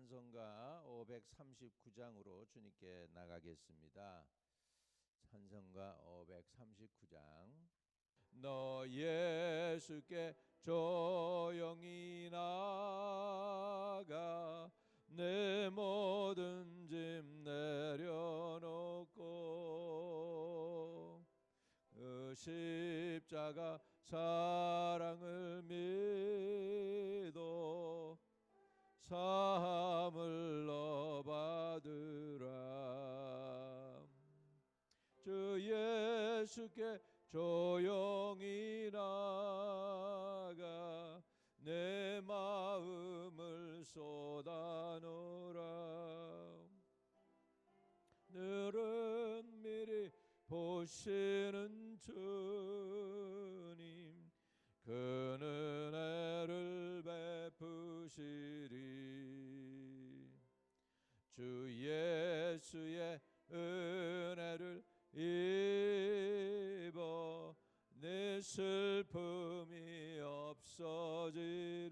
찬송가 539장으로 주님께 나가겠습니다. 찬송가 539장 너 예수께 조용히 나가 내 모든 짐 내려놓고 그 십자가 사랑을 믿어 사함을 너 받으라. 주 예수께 조용히 나가 내 마음을 쏟아놓으라. 늘은 미리 보시 슬픔이 없어지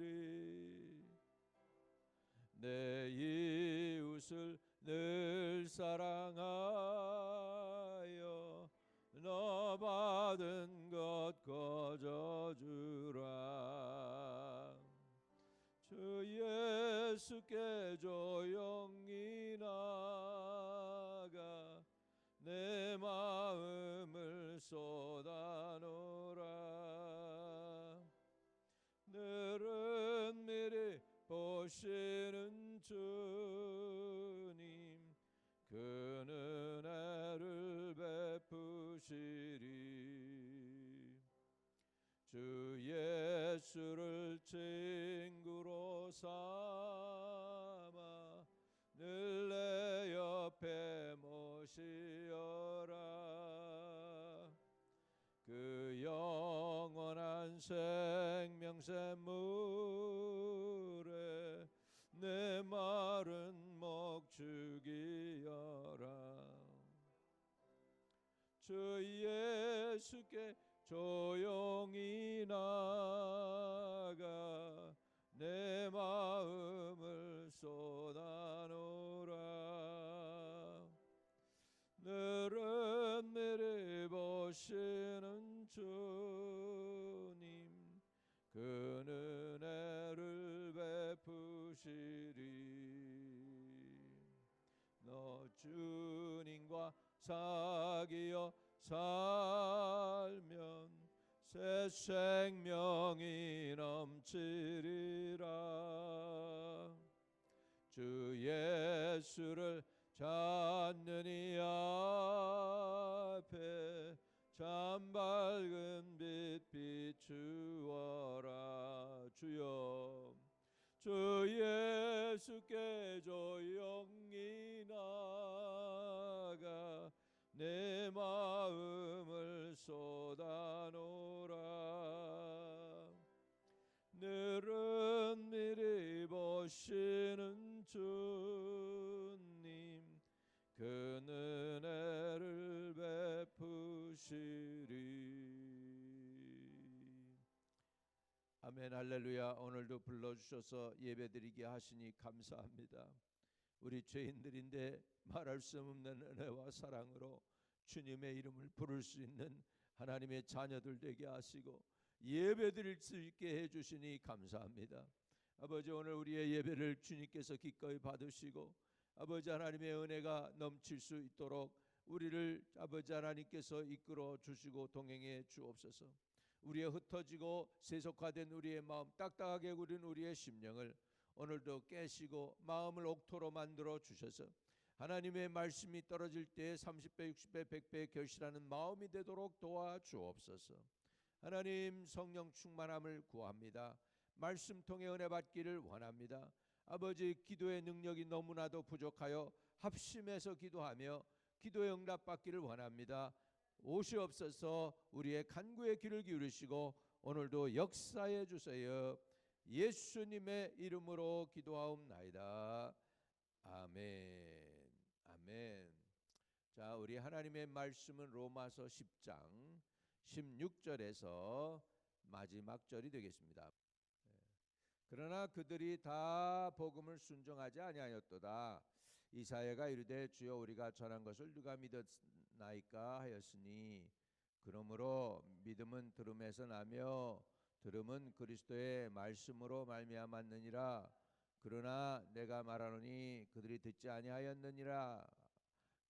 샘물에 내 마른 목 죽이어라. 주 예수께 조용히 나가 내 마음을 쏟아놓으라. 늘은 미리 보시는 주님 그 은혜를 베푸시리. 너 주님과 사귀어 살면 새 생명이 넘치리라. 주 예수를 찾는 이 앞에 할렐루야 오늘도 불러주셔서 예배드리게 하시니 감사합니다 우리 죄인들인데 말할 수 없는 은혜와 사랑으로 주님의 이름을 부를 수 있는 하나님의 자녀들 되게 하시고 예배 드릴 수 있게 해 주시니 감사합니다. 아버지 오늘 우리의 예배를 주님께서 기꺼이 받으시고 아버지 하나님의 은혜가 넘칠 수 있도록 우리를 아버지 하나님께서 이끌어 주시고 동행해 주옵소서. 우리의 흩어지고 세속화된 우리의 마음 딱딱하게 구린 우리의 심령을 오늘도 깨시고 마음을 옥토로 만들어 주셔서 하나님의 말씀이 떨어질 때 30배, 60배, 100배 결실하는 마음이 되도록 도와 주옵소서. 하나님 성령 충만함을 구합니다. 말씀 통해 은혜 받기를 원합니다. 아버지 기도의 능력이 너무나도 부족하여 합심해서 기도하며 기도의 응답 받기를 원합니다. 오시옵소서 우리의 간구의 귀를 기울이시고 오늘도 역사해 주세요. 예수님의 이름으로 기도하옵나이다. 아멘. 아멘. 자, 우리 하나님의 말씀은 로마서 10장 16절에서 마지막 절이 되겠습니다. 그러나 그들이 다 복음을 순종하지 아니하였도다. 이사야가 이르되 주여 우리가 전한 것을 누가 믿었 나이까 하였으니 그러므로 믿음은 들음에서 나며 들음은 그리스도의 말씀으로 말미암았느니라. 그러나 내가 말하노니 그들이 듣지 아니하였느니라.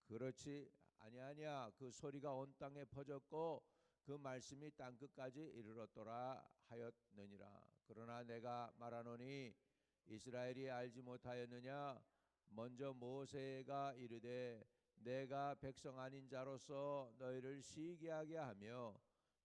그렇지 아니하냐 그 소리가 온 땅에 퍼졌고 그 말씀이 땅 끝까지 이르렀더라 하였느니라. 그러나 내가 말하노니 이스라엘이 알지 못하였느냐 먼저 모세가 이르되 내가 백성 아닌 자로서 너희를 시기하게 하며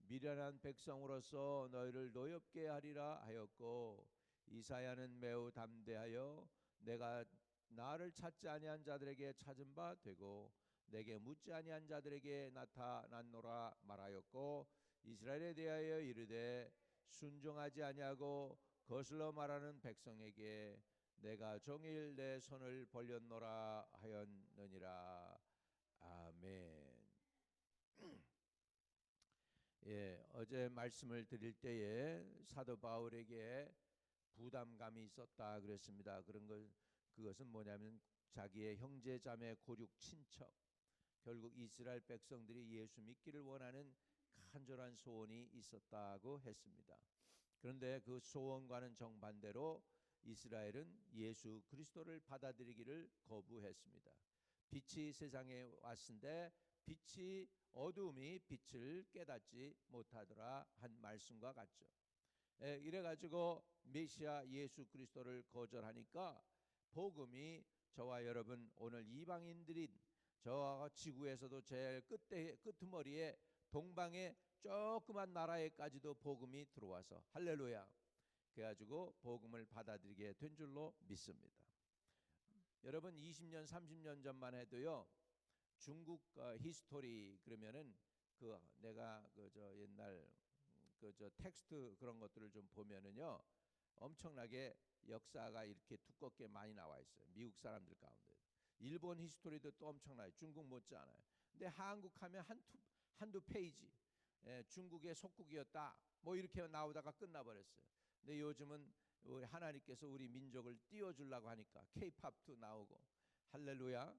미련한 백성으로서 너희를 노엽게 하리라 하였고 이사야는 매우 담대하여 내가 나를 찾지 아니한 자들에게 찾은 바 되고 내게 묻지 아니한 자들에게 나타났노라 말하였고 이스라엘에 대하여 이르되 순종하지 아니하고 거슬러 말하는 백성에게 내가 종일 내 손을 벌렸노라 하였느니라 아멘. 예, 어제 말씀을 드릴 때에 사도 바울에게 부담감이 있었다 그랬습니다. 그런 걸 그것은 뭐냐면 자기의 형제 자매 고륙 친척 결국 이스라엘 백성들이 예수 믿기를 원하는 간절한 소원이 있었다고 했습니다. 그런데 그 소원과는 정반대로 이스라엘은 예수 그리스도를 받아들이기를 거부했습니다. 빛이 세상에 왔은데 빛이 어둠이 빛을 깨닫지 못하더라 한 말씀과 같죠. 예, 이래 가지고 메시아 예수 그리스도를 거절하니까 복음이 저와 여러분 오늘 이방인들인 저 지구에서도 제일 끝에 끄트머리에 동방의 조그만 나라에까지도 복음이 들어와서 할렐루야. 그래가지고 복음을 받아들이게 된 줄로 믿습니다. 여러분 20년 30년 전만 해도요 중국 어, 히스토리 그러면은 그 내가 그 저 옛날 그 저 텍스트 그런 것들을 좀 보면은요 엄청나게 역사가 이렇게 두껍게 많이 나와 있어요. 미국 사람들 가운데. 일본 히스토리도 또 엄청나요. 중국 못지않아요. 근데 한국 하면 한두 한두 페이지. 예, 중국의 속국이었다. 뭐 이렇게 나오다가 끝나버렸어요. 근데 요즘은 우리 하나님께서 우리 민족을 띄워주려고 하니까 K-팝도 나오고 할렐루야.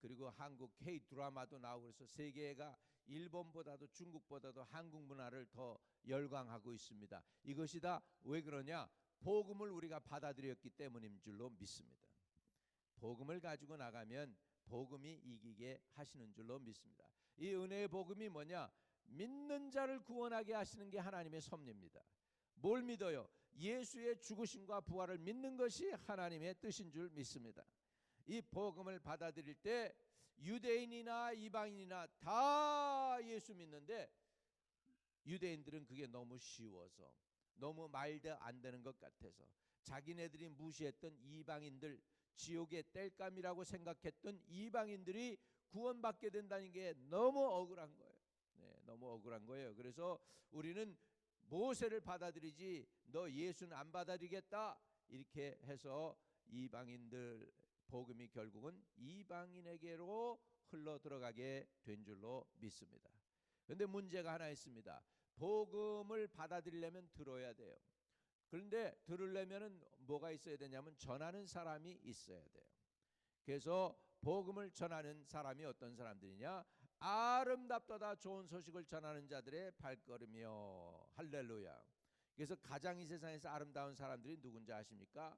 그리고 한국 K 드라마도 나오고 그래서 세계가 일본보다도 중국보다도 한국 문화를 더 열광하고 있습니다. 이것이 다 왜 그러냐? 복음을 우리가 받아들였기 때문인 줄로 믿습니다. 복음을 가지고 나가면 복음이 이기게 하시는 줄로 믿습니다. 이 은혜의 복음이 뭐냐? 믿는 자를 구원하게 하시는 게 하나님의 섭리입니다. 뭘 믿어요? 예수의 죽으심과 부활을 믿는 것이 하나님의 뜻인 줄 믿습니다. 이 복음을 받아들일 때 유대인이나 이방인이나 다 예수 믿는데 유대인들은 그게 너무 쉬워서 너무 말도 안 되는 것 같아서 자기네들이 무시했던 이방인들 지옥의 땔감이라고 생각했던 이방인들이 구원받게 된다는 게 너무 억울한 거예요. 네, 너무 억울한 거예요. 그래서 우리는 모세를 받아들이지 너 예수는 안 받아들이겠다 이렇게 해서 이방인들 복음이 결국은 이방인에게로 흘러 들어가게 된 줄로 믿습니다. 그런데 문제가 하나 있습니다. 복음을 받아들이려면 들어야 돼요. 그런데 들으려면은 뭐가 있어야 되냐면 전하는 사람이 있어야 돼요. 그래서 복음을 전하는 사람이 어떤 사람들이냐? 아름답도다 좋은 소식을 전하는 자들의 발걸음이요 할렐루야. 그래서 가장 이 세상에서 아름다운 사람들이 누군지 아십니까?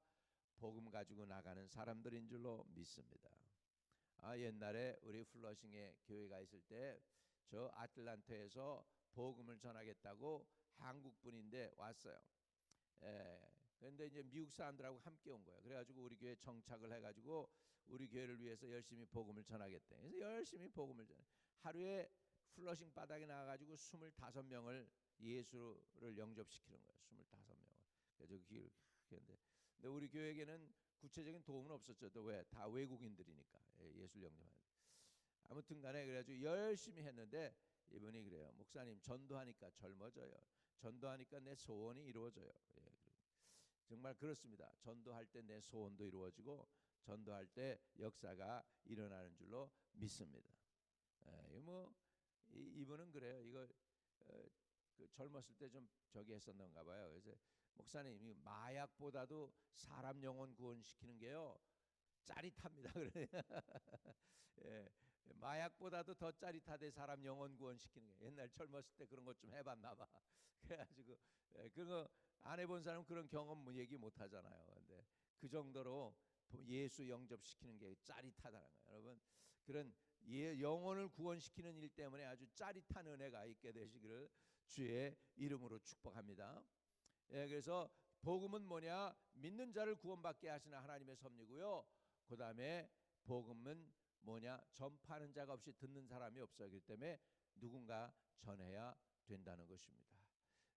복음 가지고 나가는 사람들인 줄로 믿습니다. 아 옛날에 우리 플러싱에 교회가 있을 때 저 아틀란타에서 복음을 전하겠다고 한국 분인데 왔어요. 예. 그런데 이제 미국 사람들하고 함께 온 거예요. 그래가지고 우리 교회 정착을 해가지고 우리 교회를 위해서 열심히 복음을 전하겠대. 그래서 열심히 복음을 전. 하루에 플러싱 바닥에 나가가지고 25명을 예수를 영접시키는 거예요. 25명을. 그래서 그 근데 우리 교회에게는 구체적인 도움은 없었죠. 또 왜? 다 외국인들이니까 예, 예수를 영접하는. 아무튼 간에 그래가지고 열심히 했는데 이분이 그래요. 목사님 전도하니까 젊어져요. 전도하니까 내 소원이 이루어져요. 예, 정말 그렇습니다. 전도할 때 내 소원도 이루어지고 전도할 때 역사가 일어나는 줄로 믿습니다. 예, 뭐 이, 분은 그래요. 이거 어, 그 젊었을 때 좀 저기 했었는가 봐요. 그래서 목사님 이 마약보다도 사람 영혼 구원시키는 게요 짜릿합니다. 그래. 예, 마약보다도 더 짜릿하대 사람 영혼 구원시키는 게. 옛날 젊었을 때 그런 것 좀 해봤나 봐. 그래가지고 예, 그거 안 해본 사람 은 그런 경험 뭐 얘기 못 하잖아요. 근데 그 정도로 예수 영접시키는 게 짜릿하다는 거예요. 여러분 그런 예, 영혼을 구원시키는 일 때문에 아주 짜릿한 은혜가 있게 되시기를 주의 이름으로 축복합니다. 예, 그래서 복음은 뭐냐? 믿는 자를 구원받게 하시는 하나님의 섭리고요. 그 다음에 복음은 뭐냐? 전파하는 자가 없이 듣는 사람이 없어기 때문에 누군가 전해야 된다는 것입니다.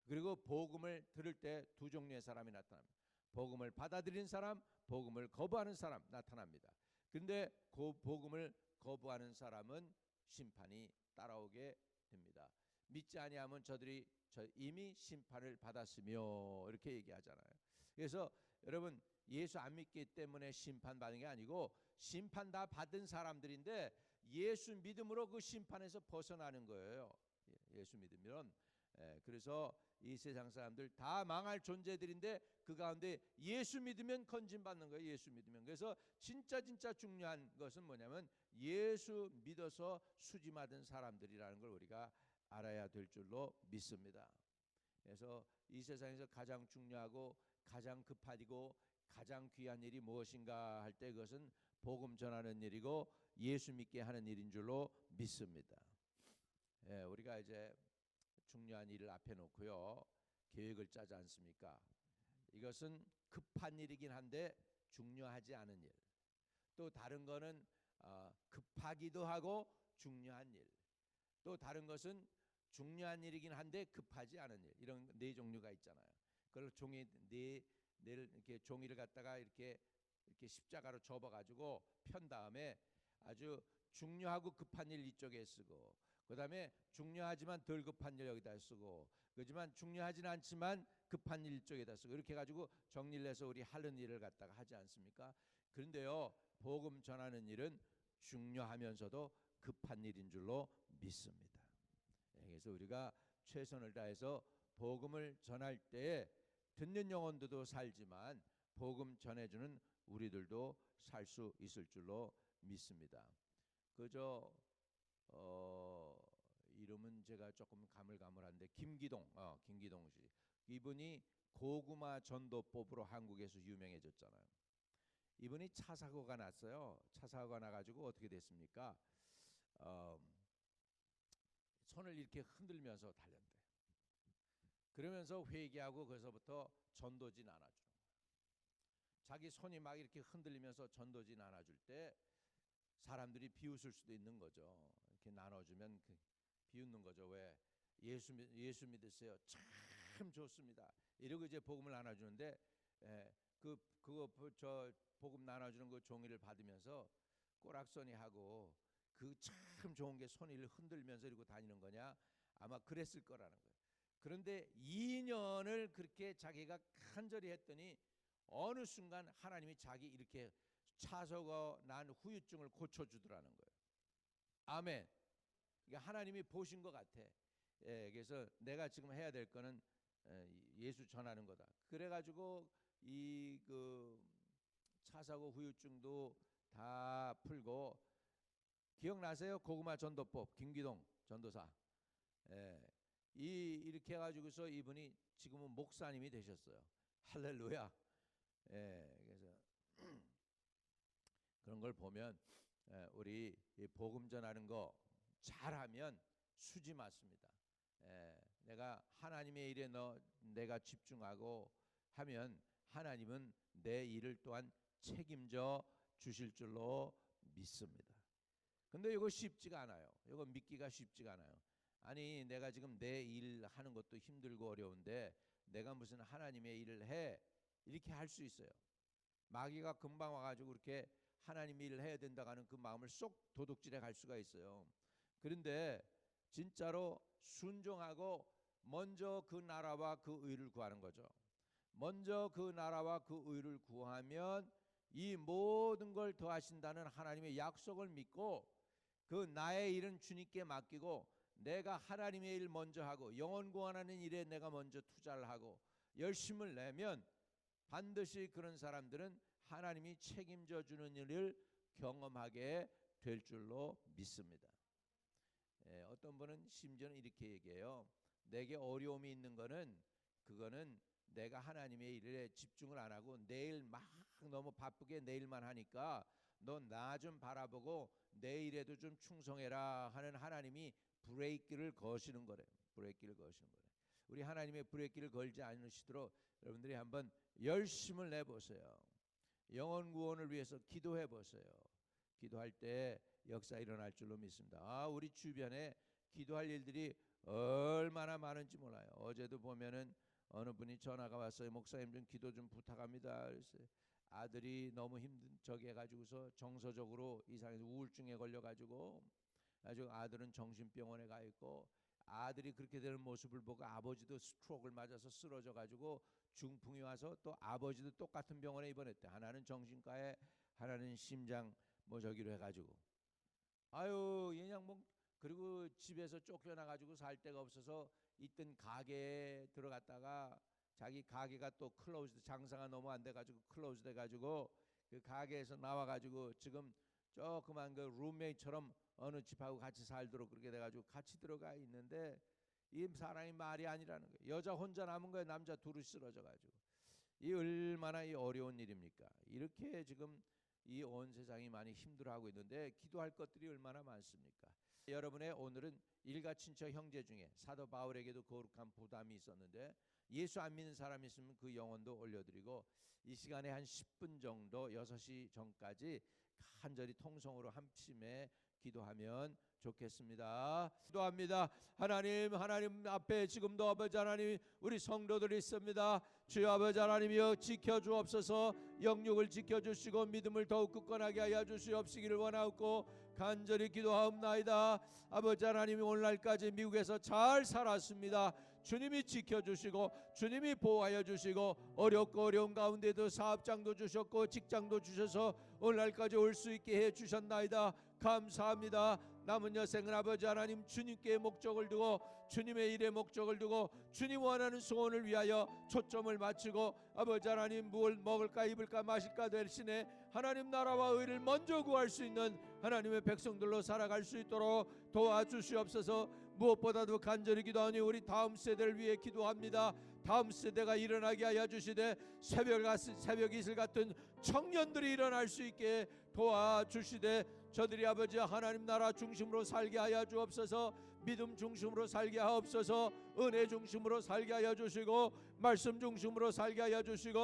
그리고 복음을 들을 때 두 종류의 사람이 나타납니다. 복음을 받아들인 사람, 복음을 거부하는 사람 나타납니다. 근데 그 복음을 거부하는 사람은 심판이 따라오게 됩니다. 믿지 아니하면 저들이 저 이미 심판을 받았으며 이렇게 얘기하잖아요. 그래서 여러분 예수 안 믿기 때문에 심판 받는 게 아니고 심판 다 받은 사람들인데 예수 믿음으로 그 심판에서 벗어나는 거예요. 예, 예수 믿으면 예, 그래서 이 세상 사람들 다 망할 존재들인데 그 가운데 예수 믿으면 건진 받는 거예요. 예수 믿으면. 그래서 진짜 진짜 중요한 것은 뭐냐면 예수 믿어서 수지 받은 사람들이라는 걸 우리가 알아야 될 줄로 믿습니다. 그래서 이 세상에서 가장 중요하고 가장 급하고 가장 귀한 일이 무엇인가 할 때 그것은 복음 전하는 일이고 예수 믿게 하는 일인 줄로 믿습니다. 예, 우리가 이제 중요한 일을 앞에 놓고요. 계획을 짜지 않습니까? 이것은 급한 일이긴 한데 중요하지 않은 일. 또 다른 거는 어, 급하기도 하고 중요한 일. 또 다른 것은 중요한 일이긴 한데 급하지 않은 일. 이런 네 종류가 있잖아요. 그걸 종이 네 네를 이렇게 종이를 갖다가 이렇게 이렇게 십자가로 접어 가지고 편 다음에 아주 중요하고 급한 일 이쪽에 쓰고 그 다음에 중요하지만 덜 급한 일 여기다 쓰고 그지만 중요하진 않지만 급한 일 쪽에다 쓰고 이렇게 가지고 정리를 해서 우리 하는 일을 갖다가 하지 않습니까? 그런데요 복음 전하는 일은 중요하면서도 급한 일인 줄로 믿습니다. 예, 그래서 우리가 최선을 다해서 복음을 전할 때에 듣는 영혼들도 살지만 복음 전해주는 우리들도 살 수 있을 줄로 믿습니다. 그저 어, 이름은 제가 조금 가물가물한데 김기동, 어, 김기동 씨 이분이 고구마 전도법으로 한국에서 유명해졌잖아요. 이분이 차 사고가 났어요. 차 사고가 나가지고 어떻게 됐습니까? 어, 손을 이렇게 흔들면서 달렸대. 그러면서 회개하고 거기서부터 전도지 나눠주는 거야. 자기 손이 막 이렇게 흔들리면서 전도지 나눠줄 때 사람들이 비웃을 수도 있는 거죠. 이렇게 나눠주면 그 비웃는 거죠. 왜 예수 예수 믿으세요. 참 좋습니다. 이러고 이제 복음을 나눠주는데 예, 그 그거 저 복음 나눠주는 그 종이를 받으면서 꼬락서니 하고 그 참 좋은 게 손을 흔들면서 이러고 다니는 거냐 아마 그랬을 거라는 거예요. 그런데 2년을 그렇게 자기가 간절히 했더니 어느 순간 하나님이 자기 이렇게 차서가 난 후유증을 고쳐주더라는 거예요. 아멘. 그러니까 하나님이 보신 것 같아. 예, 그래서 내가 지금 해야 될 거는 예수 전하는 거다. 그래가지고 이 그 차사고 후유증도 다 풀고 기억나세요? 고구마 전도법 김기동 전도사. 예, 이 이렇게 해가지고서 이분이 지금은 목사님이 되셨어요. 할렐루야. 예, 그래서 그런 걸 보면 예, 우리 복음 전하는 거 잘하면 수지 맞습니다. 예, 내가 하나님의 일에 너 내가 집중하고 하면 하나님은 내 일을 또한 책임져 주실 줄로 믿습니다. 근데 이거 쉽지가 않아요. 이거 믿기가 쉽지가 않아요. 아니 내가 지금 내 일 하는 것도 힘들고 어려운데 내가 무슨 하나님의 일을 해 이렇게 할 수 있어요. 마귀가 금방 와가지고 그렇게 하나님 일을 해야 된다고 하는 그 마음을 쏙 도둑질해 갈 수가 있어요. 그런데 진짜로 순종하고 먼저 그 나라와 그 의를 구하는 거죠. 먼저 그 나라와 그 의를 구하면 이 모든 걸 더하신다는 하나님의 약속을 믿고 그 나의 일은 주님께 맡기고 내가 하나님의 일 먼저 하고 영원 구원하는 일에 내가 먼저 투자를 하고 열심을 내면 반드시 그런 사람들은 하나님이 책임져 주는 일을 경험하게 될 줄로 믿습니다. 예, 어떤 분은 심지어는 이렇게 얘기해요. 내게 어려움이 있는 거는 그거는 내가 하나님의 일에 집중을 안 하고 내일 막 너무 바쁘게 내일만 하니까 너 나 좀 바라보고 내일에도 좀 충성해라 하는 하나님이 브레이크를 거시는 거래. 브레이크를 거시는 거래. 우리 하나님의 브레이크를 걸지 않으시도록 여러분들이 한번 열심을 내 보세요. 영혼 구원을 위해서 기도해 보세요. 기도할 때 역사 일어날 줄로 믿습니다. 아, 우리 주변에 기도할 일들이 얼마나 많은지 몰라요. 어제도 보면은 어느 분이 전화가 왔어요. 목사님 좀 기도 좀 부탁합니다. 그래서 아들이 너무 힘든 저기 해가지고서 정서적으로 이상해서 우울증에 걸려가지고 아주 아들은 정신병원에 가 있고 아들이 그렇게 되는 모습을 보고 아버지도 스트로크를 맞아서 쓰러져 가지고 중풍이 와서 또 아버지도 똑같은 병원에 입원했대. 하나는 정신과에 하나는 심장 뭐 저기로 해가지고 아유 그냥 뭐 그리고 집에서 쫓겨나 가지고 살 데가 없어서 있던 가게에 들어갔다가 자기 가게가 또 클로즈 장사가 너무 안 돼 가지고 클로즈 돼 가지고 그 가게에서 나와 가지고 지금 조그만 그 룸메이처럼 어느 집하고 같이 살도록 그렇게 돼 가지고 같이 들어가 있는데 이 사람이 말이 아니라는 거예요. 여자 혼자 남은 거예요. 남자 둘이 쓰러져 가지고 이 얼마나 이 어려운 일입니까? 이렇게 지금 이 온 세상이 많이 힘들어하고 있는데 기도할 것들이 얼마나 많습니까? 여러분의 오늘은 일가 친척 형제 중에 사도 바울에게도 거룩한 부담이 있었는데 예수 안 믿는 사람이 있으면 그 영혼도 올려드리고 이 시간에 한 10분 정도 6시 전까지 간절히 통성으로 합심해 기도하면 좋겠습니다. 기도합니다. 하나님, 하나님 앞에 지금도 아버지 하나님 우리 성도들이 있습니다. 주여 아버지 하나님이여 지켜 주옵소서. 영육을 지켜 주시고 믿음을 더욱 굳건하게 하여 주시옵시기를 원하옵고 간절히 기도하옵나이다. 아버지 하나님이 오늘날까지 미국에서 잘 살았습니다. 주님이 지켜주시고 주님이 보호하여 주시고 어렵고 어려운 가운데도 사업장도 주셨고 직장도 주셔서 오늘날까지 올 수 있게 해 주셨나이다. 감사합니다. 남은 여생은 아버지 하나님 주님께 목적을 두고 주님의 일에 목적을 두고 주님 원하는 소원을 위하여 초점을 맞추고 아버지 하나님 무엇 먹을까 입을까 마실까 대신에 하나님 나라와 의를 먼저 구할 수 있는 하나님의 백성들로 살아갈 수 있도록 도와주시옵소서 무엇보다도 간절히 기도하니 우리 다음 세대를 위해 기도합니다. 다음 세대가 일어나게 하여 주시되 새벽 이슬 같은 청년들이 일어날 수 있게 도와주시되 저들이 아버지 하나님 나라 중심으로 살게 하여 주옵소서 믿음 중심으로 살게 하옵소서 은혜 중심으로 살게 하여 주시고 말씀 중심으로 살게 하여 주시고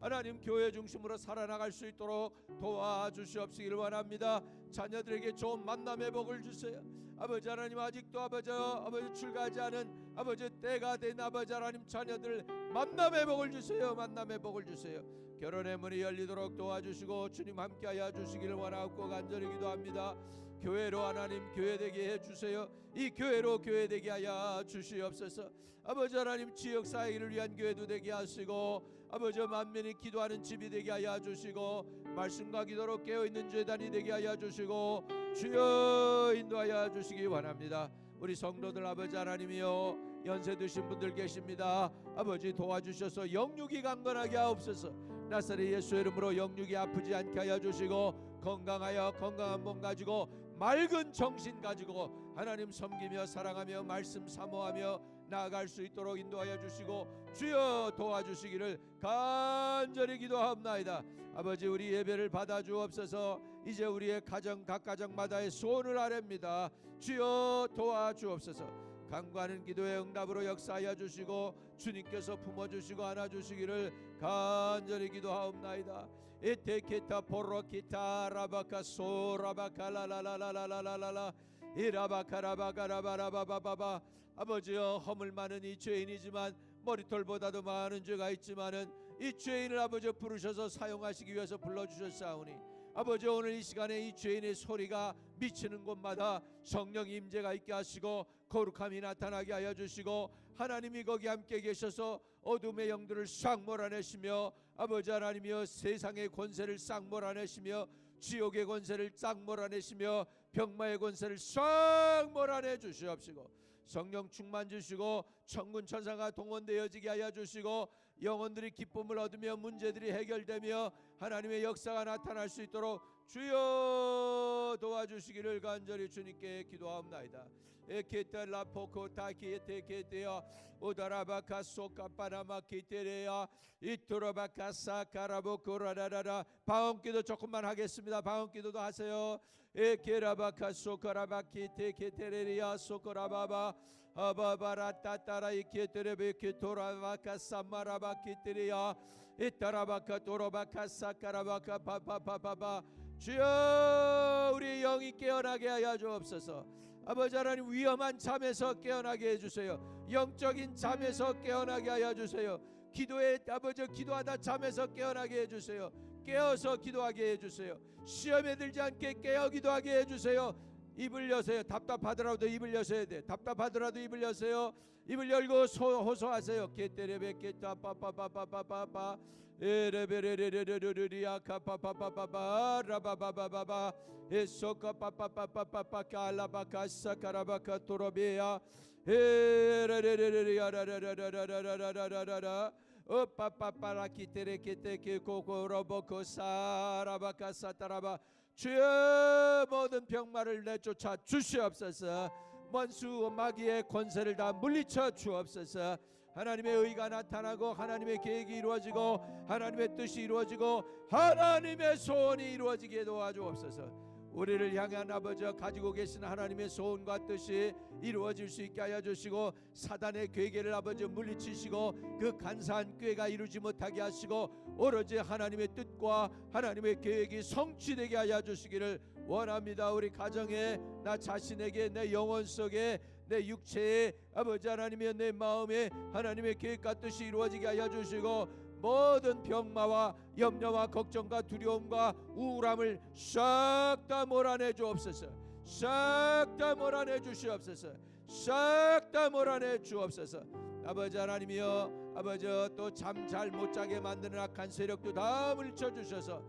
하나님 교회 중심으로 살아나갈 수 있도록 도와주시옵시기를 원합니다. 자녀들에게 좋은 만남의 복을 주세요 아버지 하나님 아직도 아버지 아버지 출가하지 않은 아버지 때가 된 아버지 하나님 자녀들 만남의 복을 주세요 만남의 복을 주세요 결혼의 문이 열리도록 도와주시고 주님 함께하여 주시기를 원하고 간절히 기도합니다. 교회로 하나님 교회되게 해주세요. 이 교회로 교회되게 하여 주시옵소서. 아버지 하나님 지역 사회를 위한 교회도 되게 하시고 아버지 만면이 기도하는 집이 되게 하여 주시고 말씀과 기도로 깨어 있는 재단이 되게 하여 주시고 주여 인도하여 주시기 원합니다. 우리 성도들 아버지 하나님이여 연세 드신 분들 계십니다. 아버지 도와주셔서 영육이 강건하게 하옵소서. 나사렛 예수 이름으로 영육이 아프지 않게 하여 주시고 건강하여 건강한 몸 가지고 맑은 정신 가지고 하나님 섬기며 사랑하며 말씀 사모하며 나아갈 수 있도록 인도하여 주시고 주여 도와주시기를 간절히 기도하옵나이다. 아버지 우리 예배를 받아 주옵소서. 이제 우리의 가정 각 가정마다의 소원을 아렵니다. 주여 도와주옵소서. 간구하는 기도의 응답으로 역사하여 주시고 주님께서 품어 주시고 안아 주시기를 간절히 기도하옵나이다. 에테케타 포로키타 라바카 소라바카 라라라라라라라 이라바카라바가라바라바바바바 아버지여 허물 많은 이 죄인이지만 머리털보다도 많은 죄가 있지만은 이 죄인을 아버지 부르셔서 사용하시기 위해서 불러주셨사오니 아버지 오늘 이 시간에 이 죄인의 소리가 미치는 곳마다 성령 임재가 있게 하시고 거룩함이 나타나게 하여 주시고 하나님이 거기 함께 계셔서 어둠의 영들을 싹 몰아내시며 아버지 하나님이여 세상의 권세를 싹 몰아내시며 지옥의 권세를 싹 몰아내시며 병마의 권세를 싹 몰아내 주시옵시고 성령 충만 주시고 천군 천사가 동원되어지게 하여 주시고 영혼들이 기쁨을 얻으며 문제들이 해결되며 하나님의 역사가 나타날 수 있도록 주여 도와주시기를 간절히 주님께 기도하옵나이다. 에케테 라포코 타 키에테 케테야 오다라바카 소카파나마 키테레야 이토라바카 사 카라보코라라라라 방언기도 조금만 하겠습니다. 방언기도도 하세요. 에케라바카 소카라바키테 케테레리야 소코라바바 아바바라따따라 이케테레베케 토라바카 사마라바키테레야 이따라바카 도로바카 사카라바카 파파파파파 주여 우리 영이 깨어나게 하여 주옵소서 아버지 하나님 위험한 잠에서 깨어나게 해주세요. 영적인 잠에서 깨어나게 하여 주세요. 기도에 아버지 기도하다 잠에서 깨어나게 해주세요. 깨어서 기도하게 해주세요. 시험에 들지 않게 깨어 기도하게 해주세요 입을 여세요. 답답하더라도 입을 여셔야 돼. 답답하더라도 입을 여세요. 입을 열고 소, 호소하세요. 게테레베 게타 빠빠빠빠빠빠빠. 에레베레레레레레리아 카파파파파파 라바바바바바. 에소카 파파파파파파 칼라바카 사 카라바카 토로베야. 에레레레레리아라라라라라라라라라라 오빠빠빠라키테레케테케 코코로보코 사 라바카 사 타라바 주여 모든 병마를 내쫓아 주시옵소서. 원수 마귀의 권세를 다 물리쳐 주옵소서. 하나님의 의가 나타나고 하나님의 계획이 이루어지고 하나님의 뜻이 이루어지고 하나님의 소원이 이루어지게 도와주옵소서 우리를 향한 아버지 가지고 계신 하나님의 소원과 뜻이 이루어질 수 있게 하여 주시고 사단의 괴계를 아버지 물리치시고 그 간사한 꾀가 이루지 못하게 하시고 오로지 하나님의 뜻과 하나님의 계획이 성취되게 하여 주시기를 원합니다. 우리 가정에 나 자신에게 내 영혼 속에 내 육체에 아버지 하나님의 내 마음에 하나님의 계획과 뜻이 이루어지게 하여 주시고 모든 병마와 염려와 걱정과 두려움과 우울함을 싹 다 몰아내 주옵소서. 싹 다 몰아내 주시옵소서. 싹 다 몰아내 주옵소서. 아버지 하나님이여 아버지 또 잠 잘 못 자게 만드는 악한 세력도 다 물쳐 주셔서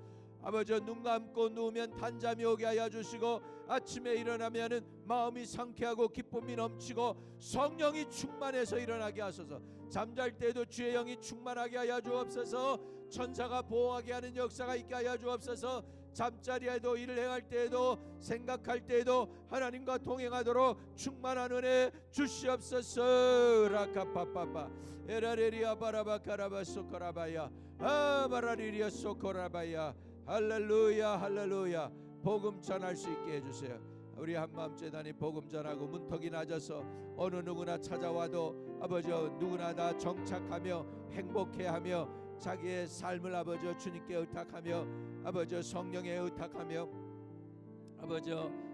아버지 눈 감고 누우면 단잠이 오게 하여 주시고 아침에 일어나면은 마음이 상쾌하고 기쁨이 넘치고 성령이 충만해서 일어나게 하소서. 잠잘 때도 주의 영이 충만하게 하여 주옵소서. 천사가 보호하게 하는 역사가 있게 하여 주옵소서. 잠자리에도 일을 행할 때에도 생각할 때에도 하나님과 동행하도록 충만한 은혜 주시옵소서. 라카파파파. 에라레리아 바라바카라바 소코라바야. 아바라리리아 소코라바야 할렐루야 할렐루야. 복음 전할 수 있게 해주세요. 우리 한마음 재단이 복음 전하고 문턱이 낮아서 어느 누구나 찾아와도 아버지 누구나 다 정착하며 행복해하며 자기의 삶을 아버지 주님께 의탁하며 아버지 성령에 의탁하며 아버지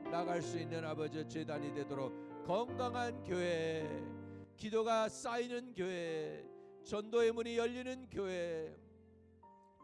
나갈 수 있는 아버지 재단이 되도록 건강한 교회 기도가 쌓이는 교회 전도의 문이 열리는 교회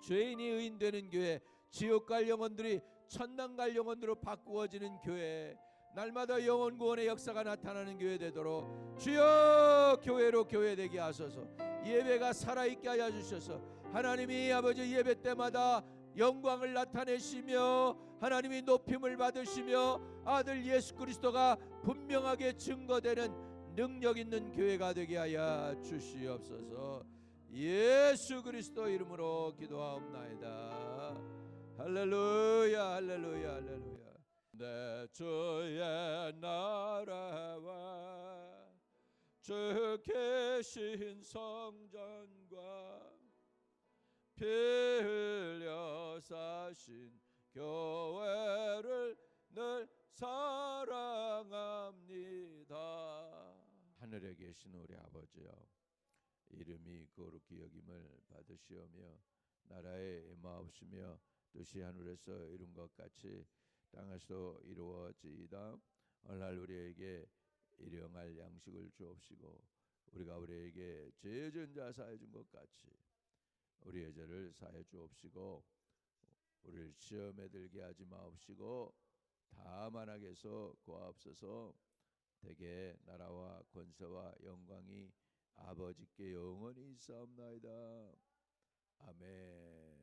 죄인이 의인되는 교회 지옥 갈 영혼들이 천당 갈 영혼으로 바꾸어지는 교회 날마다 영혼 구원의 역사가 나타나는 교회 되도록 주여 교회로 교회 되게 하소서. 예배가 살아있게 하여 주셔서. 하나님이 아버지 예배 때마다 영광을 나타내시며 하나님이 높임을 받으시며 아들 예수 그리스도가 분명하게 증거되는 능력 있는 교회가 되게 하여 주시옵소서. 예수 그리스도 이름으로 기도하옵나이다 할렐루야 할렐루야 할렐루야. 내 주의 나라와 주 계신 성전과 피 흘려 사신 교회를 늘 사랑합니다. 하늘에 계신 우리 아버지여 이름이 거룩히 여김을 받으시오며 나라의 마옵시며 뜻이 하늘에서 이룬 것 같이 땅에서 이루어지이다. 오늘날 우리에게 일용할 양식을 주옵시고 우리가 우리에게 죄진 자 사해 준 것 같이 우리의 죄를 사해 주옵시고 우리를 시험에 들게 하지 마옵시고 다만 하게서 고하옵소서 대개 나라와 권세와 영광이 아버지께 영원히 있사옵나이다. 아멘.